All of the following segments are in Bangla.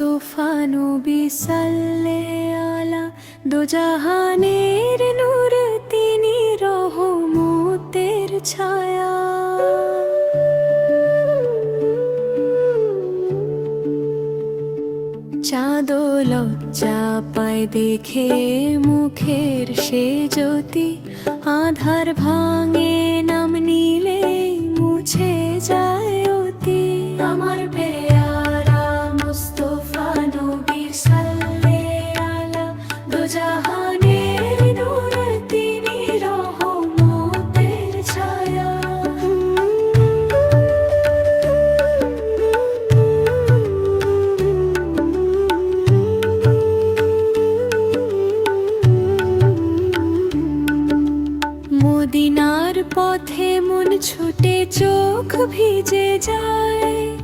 নবী সাল্লে আলা দোজাহানের নূর তিনি রহমতের ছায়া। চাঁদো লজ্জা পায় দেখে মুখের সে জ্যোতি, আধার ভাঙে নাম নিলে মুছে যায়। পথে মন ছুটে চোখ ভিজে যায়।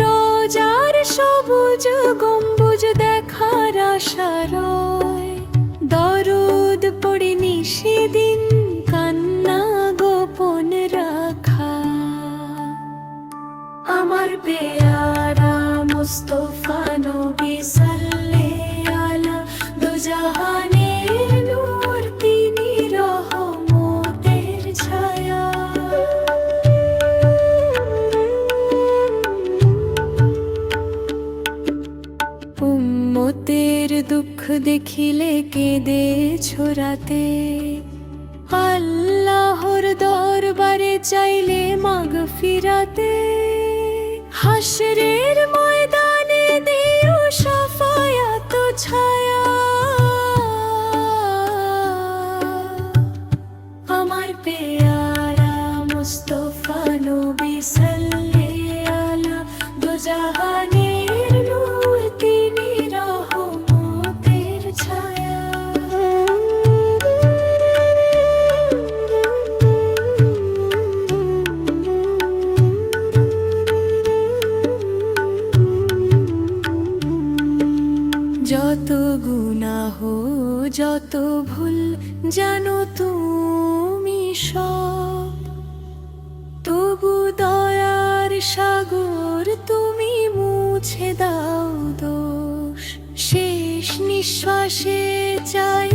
রোজার সবুজ গম্বুজ দেখার আশা রয়। দরুদ পড়ে নিষেদিন কান্না গোপন রাখা। আমার পেয়ারা মুস্তফা দুঃখ দেখিলে কেঁদে ছোড়াতে। আল্লাহর দরবারে চাইলে মাগ ফিরাতে। হাসরের ময়দানে দিও সাফায়াত ছায়া। আমার পেয়ারা মুস্তফা নবী যত গুনাহ যত ভুল জানো তুমি সব। তবু দয়ার সাগর তুমি মুছে দাও দোষ। শেষ নিঃশ্বাসে চাই